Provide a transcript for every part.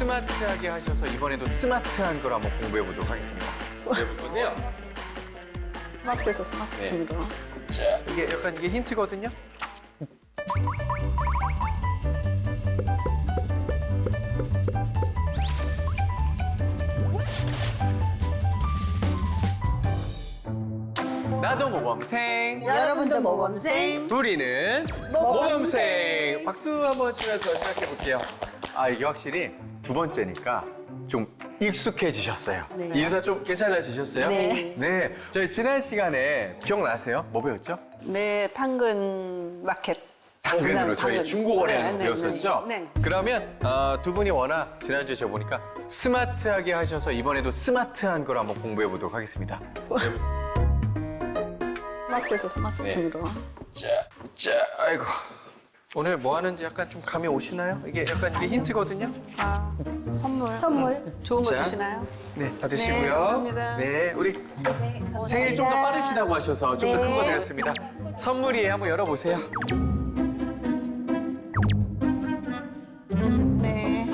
스마트하게 하셔서 이번에도 스마트한 걸 한번 공부해 보도록 하겠습니다. 공부해 볼 건데요. 스마트에서 스마트폰으로. 자, 이게 약간 이게 힌트거든요. 나도 모범생. 여러분도 모범생. 우리는 모범생. 박수 한번 치면서 시작해 볼게요. 아 이게 확실히 두 번째니까 좀 익숙해지셨어요. 인사 좀 괜찮아지셨어요? 네. 네. 저희 지난 시간에 기억나세요? 뭐 배웠죠? 네, 당근 마켓. 당근으로 저희 당근. 중국어를 하는 거 네, 네, 배웠었죠? 네. 그러면 어, 두 분이 워낙 지난주에 저 보니까 스마트하게 하셔서 이번에도 스마트한 걸 한번 공부해 보도록 하겠습니다. 스마트에서 스마트폰으로. 자, 자, 아이고. 오늘 뭐 하는지 약간 좀 감이 오시나요? 이게 약간 이게 힌트거든요. 아, 선물. 선물. 좋은 거 자. 주시나요? 네, 받으시고요. 네, 감사합니다. 네, 우리 생일이 좀 더 빠르시다고 하셔서 좀 더 큰 거 드렸습니다. 선물이에요. 한번 열어보세요. 네.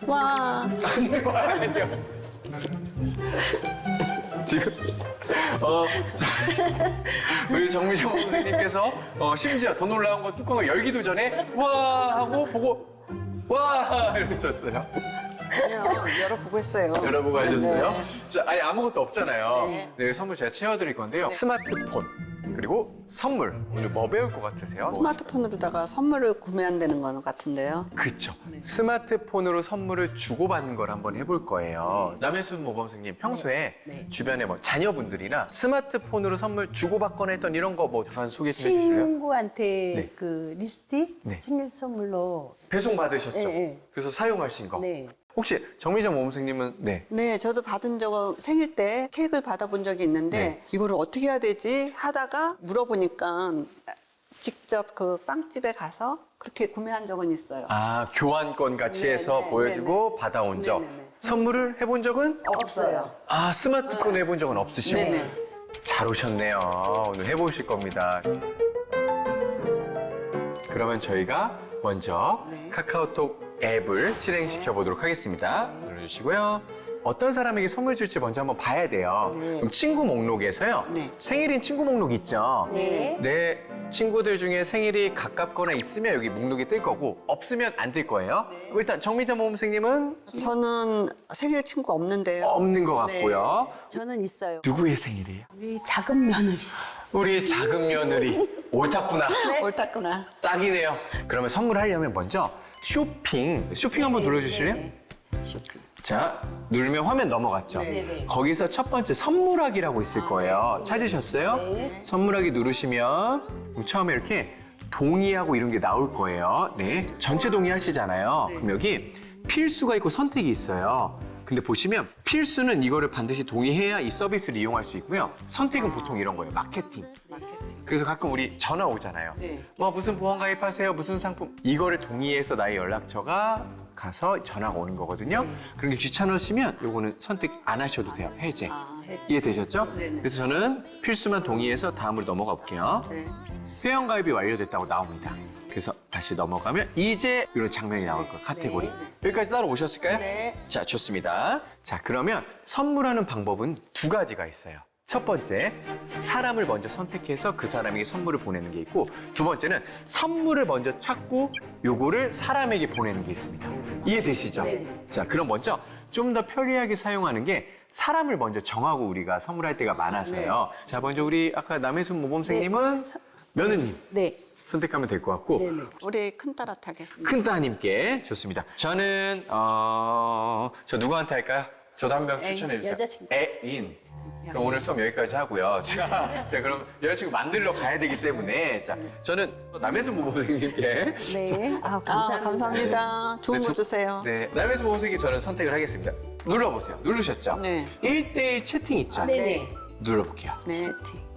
와, 아니요. 지금 어 우리 정미정 선생님께서 어, 심지어 더 놀라운 건 뚜껑을 열기도 전에 와 하고 보고 와 이러셨어요. 아니요, 열어보고 했어요. 여러분 하셨어요? 네. 자, 아니 아무것도 없잖아요. 네. 네, 선물 제가 채워드릴 건데요. 스마트폰 그리고 선물 오늘 뭐 배울 것 같으세요? 스마트폰으로다가 선물을 구매한다는 거는 같은데요. 그렇죠. 스마트폰으로 선물을 주고받는 걸 한번 해볼 거예요. 남해순 모범생님 평소에 주변에 뭐 자녀분들이나 스마트폰으로 선물 주고받거나 했던 이런 거뭐 소개 좀 해주실래요? 친구한테 네. 그 립스틱 네. 생일 선물로 배송 받으셨죠? 네, 네. 그래서 사용하신 거. 네. 혹시 정미정 모범생님은 네. 네, 저도 받은 적은 생일 때 케이크를 받아본 적이 있는데 네. 이거를 어떻게 해야 되지 하다가 물어보니까 직접 그 빵집에 가서 그렇게 구매한 적은 있어요. 아 교환권 같이 네, 해서 네, 보여주고 받아온 적. 네, 네, 네. 선물을 해본 적은 없어요. 아 스마트폰 해본 적은 없으시고 네네. 잘 오셨네요. 오늘 해보실 겁니다. 그러면 저희가 먼저 네. 카카오톡 앱을 실행시켜 보도록 하겠습니다. 눌러주시고요. 어떤 사람에게 선물 줄지 먼저 한번 봐야 돼요. 그럼 친구 목록에서요. 네. 생일인 친구 목록 있죠? 네. 내 친구들 중에 생일이 가깝거나 있으면 여기 목록이 뜰 거고 없으면 안 뜰 거예요. 네. 그럼 일단 정미자 모범생님은 저는 생일 친구 없는데요. 없는 것 네. 같고요. 저는 있어요. 누구의 생일이에요? 우리 작은 며느리. 우리 작은 며느리 옳았구나. 옳다구나. 딱이네요. 그러면 선물하려면 먼저 쇼핑 쇼핑 한번 눌러주실래요? 쇼핑. 자 누르면 화면 넘어갔죠. 네. 거기서 첫 번째 선물하기라고 있을 거예요. 찾으셨어요? 네. 선물하기 누르시면 그럼 처음에 이렇게 동의하고 이런 게 나올 거예요. 네, 전체 동의하시잖아요. 그럼 여기 필수가 있고 선택이 있어요. 근데 보시면 필수는 이거를 반드시 동의해야 이 서비스를 이용할 수 있고요. 선택은 보통 이런 거예요. 마케팅. 마케팅. 그래서 가끔 우리 전화 오잖아요. 네. 뭐 무슨 보험 가입하세요? 무슨 상품? 이거를 동의해서 나의 연락처가 가서 전화가 오는 거거든요. 그런 게 귀찮으시면 요거는 선택 안 하셔도 돼요. 해제. 아, 해제. 이해되셨죠? 네네. 그래서 저는 필수만 동의해서 다음으로 넘어가 볼게요. 네. 회원 가입이 완료됐다고 나옵니다. 다시 넘어가면 이제 이런 장면이 나올 거예요. 카테고리. 여기까지 따라오셨을까요? 네. 자, 좋습니다. 자, 그러면 선물하는 방법은 두 가지가 있어요. 첫 번째, 사람을 먼저 선택해서 그 사람에게 선물을 보내는 게 있고, 두 번째는 선물을 먼저 찾고 요거를 사람에게 보내는 게 있습니다. 이해되시죠? 자, 그럼 먼저 좀 더 편리하게 사용하는 게 사람을 먼저 정하고 우리가 선물할 때가 많아서요. 자, 먼저 우리 아까 남해순 모범생님은 며느님 네. 선택하면 될 것 같고, 네네. 우리 큰딸한테 하겠습니다. 큰 따님께 좋습니다. 저는 어, 저 누구한테 할까요? 저도 한 명 추천해 주세요. 여자친구. 애인. 그럼 오늘 수업 여기까지 하고요. 제가, 제가 그럼 여자친구 만들러 가야 되기 때문에 자, 저는 남해순 모범생님께 네. 아, 아, 감사합니다. 감사합니다. 좋은 네, 거 두- 주세요. 네, 남해순 모범생님 저는 선택을 하겠습니다. 눌러보세요. 누르셨죠? 네. 1대1 채팅 있죠? 네네. 눌러볼게요. 네.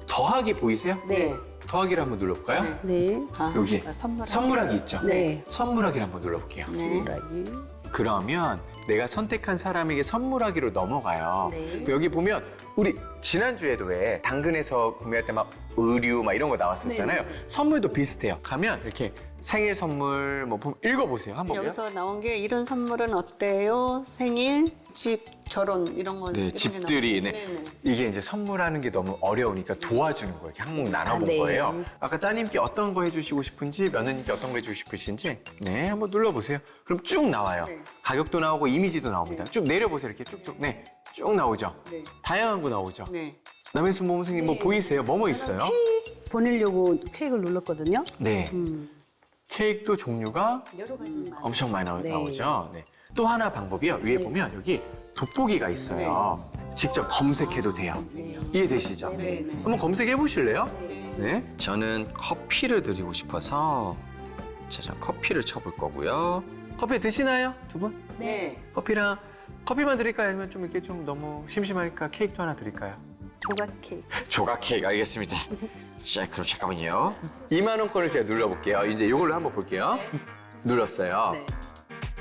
더하기 보이세요? 네. 더하기를 한번 눌러볼까요? 네. 아, 여기 선물하기. 선물하기 있죠? 네. 선물하기를 한번 눌러볼게요. 네. 선물하기. 그러면 내가 선택한 사람에게 선물하기로 넘어가요. 네. 여기 보면 우리 지난주에도 왜 당근에서 구매할 때 막 의류 막 이런 거 나왔었잖아요. 선물도 비슷해요. 가면 이렇게 생일 선물 뭐 보면 읽어보세요. 한번. 여기서 나온 게 이런 선물은 어때요? 생일, 집, 결혼 이런 거 네, 이런 게 집들이 네. 나오고. 네네. 이게 이제 선물하는 게 너무 어려우니까 도와주는 거예요. 이렇게 항목 나눠본 아, 네. 거예요. 아까 따님께 어떤 거 해주시고 싶은지 며느님께 어떤 거 해주고 싶으신지 네 한번 눌러보세요. 그럼 쭉 나와요. 네. 가격도 나오고 이미지도 나옵니다. 쭉 내려보세요. 이렇게 쭉쭉 네, 쭉 나오죠. 네. 다양한 거 나오죠. 네. 남해순 모범생님 뭐 보이세요? 뭐뭐 있어요? 보내려고 케이크를 눌렀거든요. 네. 음. 케이크도 종류가 여러 가지 많아요. 엄청 많이 나오, 네. 나오죠. 네. 또 하나 방법이요. 위에 보면 여기 돋보기가 있어요. 직접 검색해도 돼요. 이해되시죠? 네, 네. 한번 검색해 보실래요? 네. 저는 커피를 드리고 싶어서 자, 커피를 쳐볼 거고요. 커피 드시나요? 두 분? 네. 커피랑 커피만 드릴까요? 아니면 좀 이렇게 좀 너무 심심하니까 케이크도 하나 드릴까요? 조각 케이크. 조각 케이크 알겠습니다. 자, 그럼 잠깐만요. 2만 원권을 제가 눌러볼게요. 이제 이걸로 한번 볼게요. 눌렀어요. 네.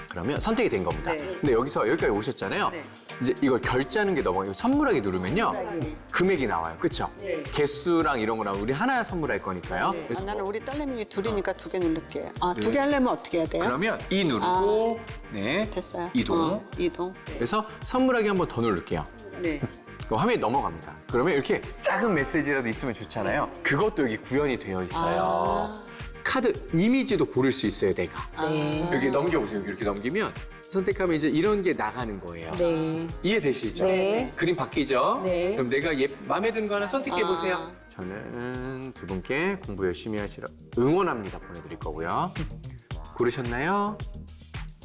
그러면 선택이 된 겁니다. 네. 근데 여기서 여기까지 오셨잖아요. 네. 이제 이걸 결제하는 게 넘어가요. 선물하기 누르면요. 네. 금액이 나와요. 그쵸? 네. 개수랑 이런 거랑 우리 하나 선물할 거니까요. 네. 아, 그래서 나는 우리 딸내미 둘이니까 두 개 누를게요. 아, 두 개 하려면 어떻게 해야 돼요? 그러면 이 누르고 네. 됐어요. 이동. 어, 이동. 그래서 선물하기 한 번 더 누를게요. 네. 그 화면이 넘어갑니다. 그러면 이렇게 작은 메시지라도 있으면 좋잖아요. 그것도 여기 구현이 되어 있어요. 카드 이미지도 고를 수 있어요, 내가. 네. 여기 넘겨보세요. 여기 이렇게 넘기면 선택하면 이제 이런 게 나가는 거예요. 네. 이해되시죠? 네. 그림 바뀌죠? 네. 그럼 내가 예, 마음에 드는 거 하나 선택해 보세요. 아. 저는 두 분께 공부 열심히 하시라 응원합니다 보내드릴 거고요. 고르셨나요?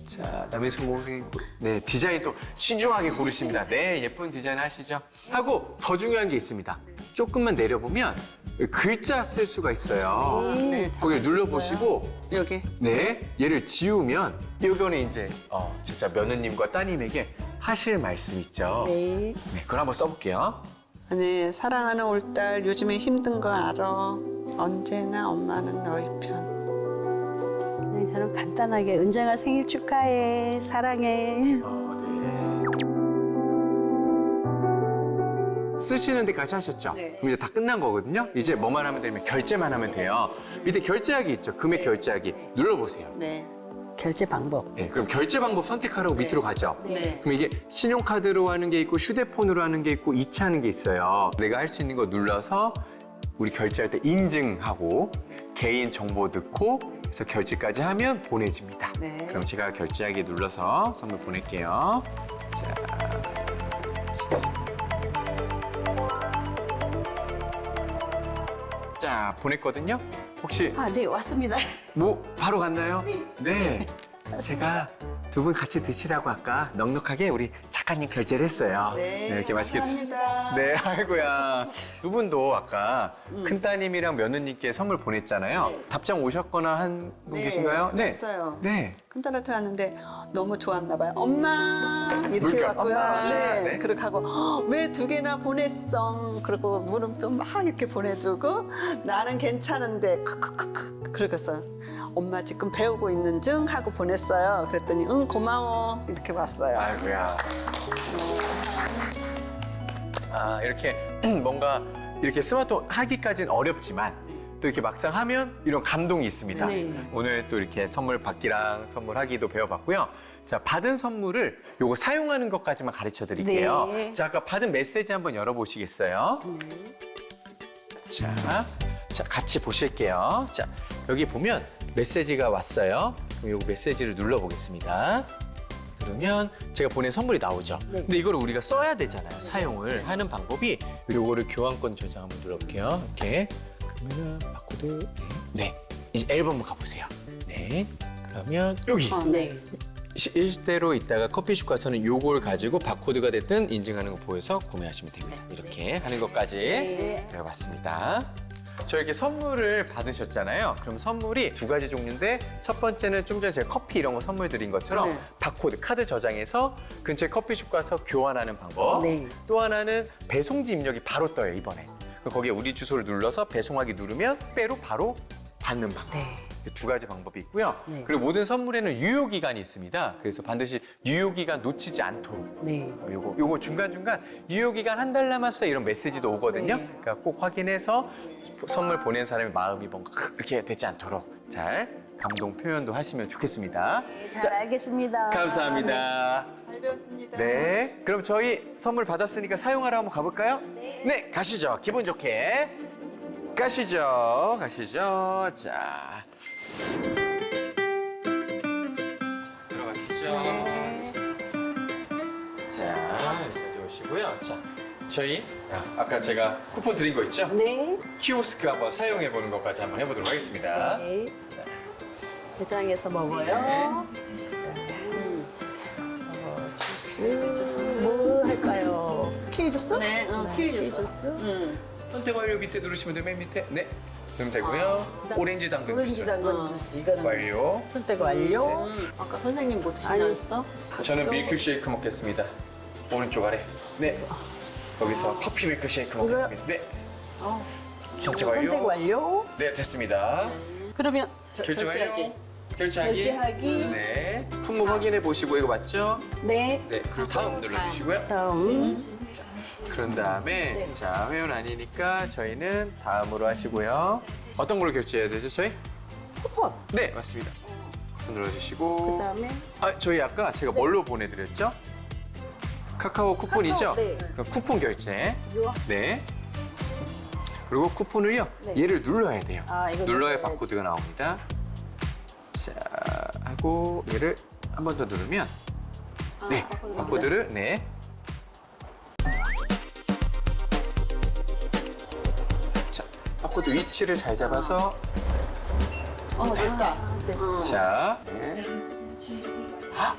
자, 남해순 모생님 네 디자인 또 신중하게 고르십니다. 네, 예쁜 디자인 하시죠. 하고 더 중요한 게 있습니다. 조금만 내려보면 글자 쓸 수가 있어요. 네, 거기 잘할 눌러 수 보시고 여기. 네, 얘를 지우면 이거는 이제 어, 진짜 며느님과 따님에게 하실 말씀 있죠. 네. 네, 그걸 한번 써볼게요. 네, 사랑하는 올딸 요즘에 힘든 거 알아. 언제나 엄마는 너희 편. 그냥 저는 간단하게 은정아 생일 축하해. 사랑해. 쓰시는 데까지 하셨죠? 네. 그럼 이제 다 끝난 거거든요. 이제 뭐만 하면 되면 결제만 하면 돼요. 밑에 결제하기 있죠. 금액 결제하기 눌러보세요. 네. 결제 방법. 네, 그럼 결제 방법 선택하라고 밑으로 가죠. 네. 그럼 이게 신용카드로 하는 게 있고 휴대폰으로 하는 게 있고 이체 하는 게 있어요. 내가 할 수 있는 거 눌러서 우리 결제할 때 인증하고 개인 정보 넣고 그래서 결제까지 하면 보내집니다. 네. 그럼 제가 결제하기 눌러서 선물 보낼게요. 자, 자 보냈거든요. 혹시 아, 네, 왔습니다. 뭐 바로 갔나요? 네. 제가 두 분 같이 드시라고 아까 넉넉하게 우리 작가님 결제를 했어요. 네, 이렇게 맛있게 드- 감사합니다. 네, 아이고야. 두 분도 아까 음. 큰 따님이랑 며느님께 선물 보냈잖아요. 답장 오셨거나 한 분 네, 계신가요? 왔어요. 네. 큰딸한테 왔는데 너무 좋았나 봐요. 엄마 이렇게 물결, 왔고요. 엄마. 네. 네. 그렇게 하고 왜 두 개나 보냈어? 그리고 물음표 막 이렇게 보내주고 나는 괜찮은데 크크크크 그러겠어. 엄마 지금 배우고 있는 중 하고 보냈어요. 그랬더니 응 고마워 이렇게 왔어요. 아이고야. 아, 이렇게 뭔가 이렇게 스마트폰 하기까지는 어렵지만 또 이렇게 막상 하면 이런 감동이 있습니다. 네. 오늘 또 이렇게 선물 받기랑 선물하기도 배워봤고요. 자, 받은 선물을 요거 사용하는 것까지만 가르쳐 드릴게요. 네. 자, 아까 받은 메시지 한번 열어보시겠어요? 자, 자, 같이 보실게요. 자, 여기 보면 메시지가 왔어요. 그럼 요거 메시지를 눌러보겠습니다. 누르면 제가 보낸 선물이 나오죠. 네. 근데 이걸 우리가 써야 되잖아요. 사용을 하는 방법이 요거를 교환권 저장 한번 눌러볼게요. 이렇게 그러면은 바코드 네 이제 앨범을 가보세요. 네 그러면 여기 어, 네. 시- 실제로 있다가 커피숍 가서는 요걸 가지고 바코드가 됐든 인증하는 거 보여서 구매하시면 됩니다. 이렇게 하는 것까지 네. 배워봤습니다. 저 이렇게 선물을 받으셨잖아요. 그럼 선물이 두 가지 종류인데 첫 번째는 좀 전에 제가 커피 이런 거 선물 드린 것처럼 네. 바코드 카드 저장해서 근처에 커피숍 가서 교환하는 방법. 네. 또 하나는 배송지 입력이 바로 떠요 이번에. 거기에 우리 주소를 눌러서 배송하기 누르면 빼로 바로 받는 방법. 네. 두 가지 방법이 있고요. 네. 그리고 모든 선물에는 유효 기간이 있습니다. 그래서 반드시 유효 기간 놓치지 않도록 네. 어, 요거 요거 중간 중간 유효 기간 한 달 남았어요 이런 메시지도 오거든요. 네. 그러니까 꼭 확인해서 선물 보낸 사람의 마음이 뭔가 이렇게 되지 않도록 잘 감동 표현도 하시면 좋겠습니다. 잘 자, 알겠습니다. 감사합니다. 잘 배웠습니다. 네, 그럼 저희 선물 받았으니까 사용하러 한번 가볼까요? 네. 가시죠. 기분 좋게 가시죠. 가시죠. 자, 들어가시죠. 자, 이제 들어오시고요. 자, 저희 아, 아까 제가 쿠폰 드린 거 있죠? 네. 키오스크 한번 사용해 보는 것까지 한번 해보도록 하겠습니다. 네. 자. 매장에서 먹어요. 음. 어, 주스. 뭐 할까요? 키위 주스? 네, 어, 키위 주스. 음. 선택 완료 밑에 누르시면 돼요. 맨 밑에. 네. 그럼 되고요. 그다음 오렌지 당근 오렌지 주스. 당근 주스. 이거는 완료. 선택 완료. 음, 아까 선생님 뭐 드신다 아니. 그랬어? 저는 밀크 쉐이크 먹겠습니다. 오른쪽 아래. 네. 거기서 커피 밀크 쉐이크 먹겠습니다. 네. 어. 선택 완료. 선택 완료. 네, 됐습니다. 그러면 저, 결제 결제하기. 결제하기. 결제하기. 네. 품목 확인해 보시고 이거 맞죠? 네. 네. 그리고 다음 눌러 주시고요. 다음. 그런 다음에 네. 자 회원 아니니까 저희는 다음으로 하시고요. 어떤 걸로 결제해야 되죠, 저희? 쿠폰. 네, 맞습니다. 쿠폰 눌러주시고. 그다음에 아, 저희 아까 제가 뭘로 보내드렸죠? 카카오 쿠폰이죠? 카카오, 네. 그럼 쿠폰 결제. 이거. 네. 그리고 쿠폰을요, 네. 얘를 눌러야 돼요. 아, 이거 눌러야 눌러야지. 바코드가 나옵니다. 자, 하고 얘를 한 번 더 누르면, 네, 바코드를, 네. 자, 바코드 위치를 잘 잡아서, 어, 됐다. 됐어. 자, 네. 헉,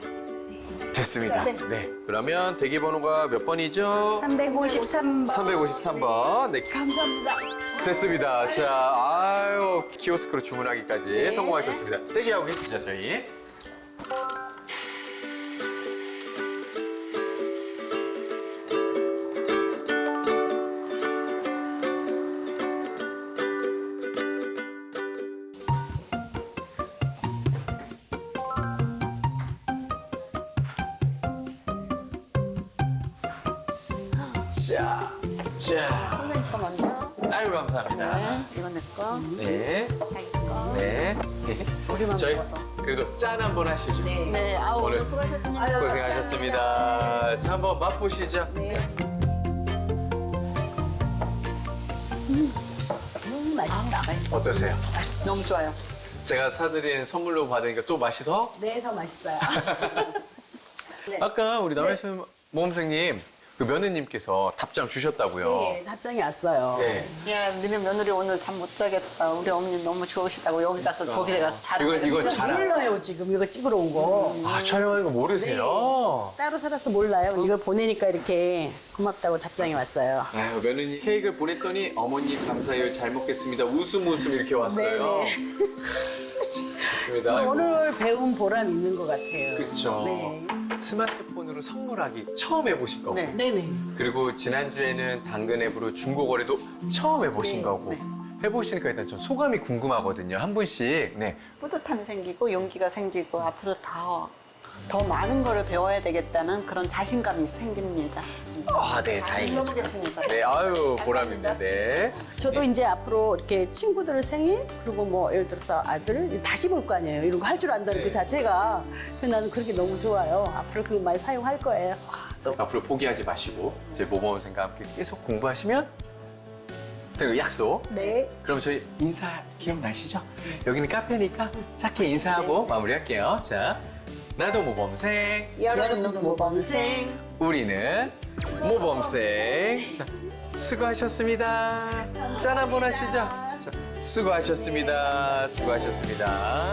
됐습니다. 네. 네. 그러면 대기 번호가 몇 번이죠? 353번. 353번. 네, 감사합니다. 됐습니다. 자, 아유, 키오스크로 주문하기까지 네. 성공하셨습니다. 대기하고 계시죠, 저희? 자, 자. 선생님 거 먼저. 아유, 감사합니다. 네, 이건 내 거. 네. 자기 거. 네. 우리만 저희 먹어서. 그래도 짠 한번 하시죠. 네. 네, 아우 오늘 오늘 수고하셨습니다. 아유, 고생하셨습니다. 자, 한번 맛보시죠. 네. 음, 맛있다. 맛있어. 어떠세요? 너무 좋아요. 제가 사드린 선물로 받으니까 또 맛이 더? 네, 더 맛있어요. 네. 아까 우리 남해순 모험생님 그 며느님께서 답장 주셨다고요. 네, 답장이 왔어요. 네. 야, 니네 며느리 오늘 잠 못 자겠다. 우리 어머니 너무 좋으시다고 여기 가서 저기 가서 자라. 이거 이거 이거 잘 알- 몰라요, 지금. 이거 찍으러 온 거. 아 촬영하는 거 모르세요? 따로 살아서 몰라요. 이걸 보내니까 이렇게 고맙다고 답장이 왔어요. 아유 며느님 케이크를 보냈더니 어머니 감사해요 잘 먹겠습니다 웃음 웃음 이렇게 왔어요. 네, 좋습니다. 아이고. 오늘 배운 보람 있는 것 같아요. 그쵸. 네. 스마트폰으로 선물하기 처음 해보실 거고 네. 네네. 그리고 지난주에는 당근 앱으로 중고 거래도 처음 해보신 네, 거고 네. 해보시니까 일단 전 소감이 궁금하거든요 한 분씩 네 뿌듯함이 생기고 용기가 생기고 앞으로 더, 더 많은 거를 배워야 되겠다는 그런 자신감이 생깁니다. 아, 네, 다행입니다. 써보겠습니다. 네, 아유, 보람입니다. 네. 저도 이제 앞으로 이렇게 친구들 생일 그리고 뭐 예를 들어서 아들 다시 볼 거 아니에요. 이런 거 할 줄 안다는 네. 그 자체가 그래서 나는 그렇게 너무 좋아요. 앞으로 그거 많이 사용할 거예요. 앞으로 포기하지 마시고 제 모범생과 함께 계속 공부하시면 그리고 약속. 네. 그럼 저희 인사 기억나시죠? 여기는 카페니까 짧게 인사하고 마무리할게요. 자, 나도 모범생, 여러분도 모범생. 우리는 모범생. 자, 수고하셨습니다. 짠 한번 하시죠. 자, 수고하셨습니다. 수고하셨습니다.